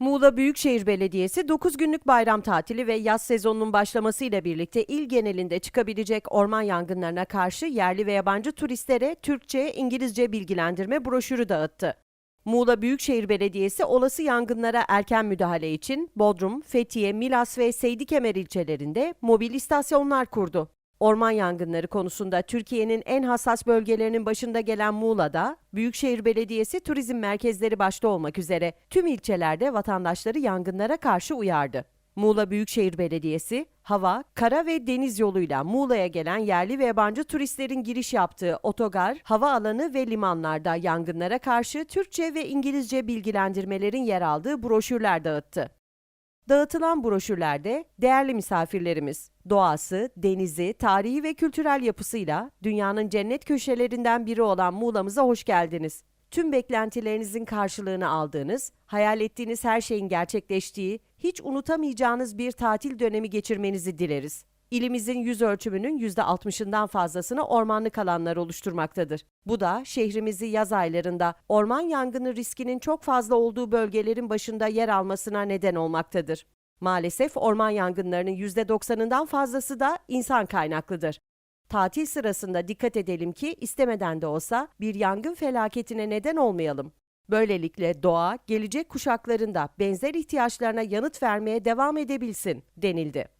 Muğla Büyükşehir Belediyesi 9 günlük bayram tatili ve yaz sezonunun başlamasıyla birlikte il genelinde çıkabilecek orman yangınlarına karşı yerli ve yabancı turistlere Türkçe, İngilizce bilgilendirme broşürü dağıttı. Muğla Büyükşehir Belediyesi olası yangınlara erken müdahale için Bodrum, Fethiye, Milas ve Seydikemer ilçelerinde mobil istasyonlar kurdu. Orman yangınları konusunda Türkiye'nin en hassas bölgelerinin başında gelen Muğla'da, Büyükşehir Belediyesi turizm merkezleri başta olmak üzere tüm ilçelerde vatandaşları yangınlara karşı uyardı. Muğla Büyükşehir Belediyesi, hava, kara ve deniz yoluyla Muğla'ya gelen yerli ve yabancı turistlerin giriş yaptığı otogar, hava alanı ve limanlarda yangınlara karşı Türkçe ve İngilizce bilgilendirmelerin yer aldığı broşürler dağıttı. Dağıtılan broşürlerde değerli misafirlerimiz, doğası, denizi, tarihi ve kültürel yapısıyla dünyanın cennet köşelerinden biri olan Muğla'mıza hoş geldiniz. Tüm beklentilerinizin karşılığını aldığınız, hayal ettiğiniz her şeyin gerçekleştiği, hiç unutamayacağınız bir tatil dönemi geçirmenizi dileriz. İlimizin yüz ölçümünün %60'ından fazlasını ormanlık alanlar oluşturmaktadır. Bu da şehrimizi yaz aylarında orman yangını riskinin çok fazla olduğu bölgelerin başında yer almasına neden olmaktadır. Maalesef orman yangınlarının %90'ından fazlası da insan kaynaklıdır. Tatil sırasında dikkat edelim ki istemeden de olsa bir yangın felaketine neden olmayalım. Böylelikle doğa gelecek kuşaklarında benzer ihtiyaçlarına yanıt vermeye devam edebilsin denildi.